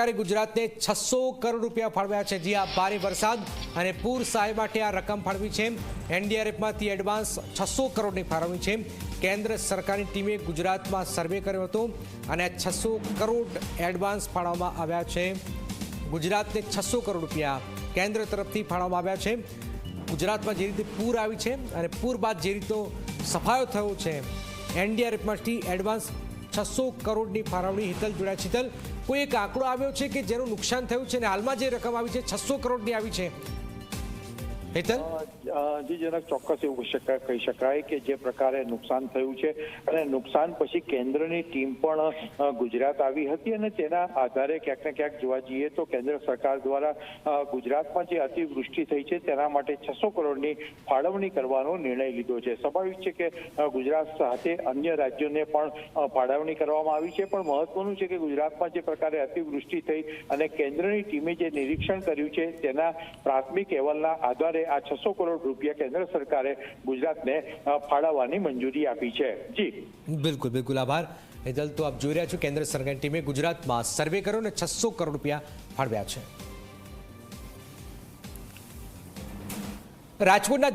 સરકારે ગુજરાતને છસો કરોડ રૂપિયા ફાળવ્યા છે. જે, આ ભારે વરસાદ અને પૂર સહાય માટે આ રકમ ફાળવી છે એનડીઆરએફમાંથી એડવાન્સ છસો કરોડની ફાળવણી છે કેન્દ્ર સરકારની ટીમે ગુજરાતમાં સર્વે કર્યો હતો અને છસો કરોડ એડવાન્સ ફાળવવામાં આવ્યા છે. ગુજરાતને છસો કરોડ રૂપિયા કેન્દ્ર તરફથી ફાળવવામાં આવ્યા છે. ગુજરાતમાં જે રીતે પૂર આવી છે અને પૂર બાદ જે રીતનો સફાયો થયો છે, એનડીઆરએફમાંથી એડવાન્સ છસો કરોડની ફાળવણી હિતલ જોડાયા છે કોઈ એક આંકડો આવ્યો છે કે જેનું નુકસાન થયું છે અને હાલમાં જે રકમ આવી છે, છસો કરોડની આવી છે? હિતલ? જી ચોક્કસ એવું કહી શકાય કે જે પ્રકારે નુકસાન થયું છે અને નુકસાન પછી કેન્દ્રની ટીમ પણ ગુજરાત આવી હતી અને તેના આધારે ક્યાંક ને ક્યાંક જોવા જઈએ તો કેન્દ્ર સરકાર દ્વારા ગુજરાતમાં જે અતિવૃષ્ટિ થઈ છે તેના માટે છસો કરોડની ફાળવણી કરવાનો નિર્ણય લીધો છે. સ્વાભાવિક છે કે ગુજરાત સાથે અન્ય રાજ્યોને પણ ફાળવણી કરવામાં આવી છે. પણ મહત્વનું છે કે ગુજરાતમાં જે પ્રકારે અતિવૃષ્ટિ થઈ અને કેન્દ્રની ટીમે જે નિરીક્ષણ કર્યું છે તેના પ્રાથમિક અહેવાલના આધારે આ છસો કરોડ રૂપિયા કેન્દ્ર સરકારે ગુજરાતને ફાળવવાની મંજૂરી આપી છે. જી. બિલકુલ બિલકુલ. આભાર. હિતલ તો આપ જોઈ રહ્યા છો, કેન્દ્ર સરકારની ટીમે ગુજરાતમાં સર્વે કર્યો અને છસો કરોડ રૂપિયા ફાળવ્યા છે. રાજકોટના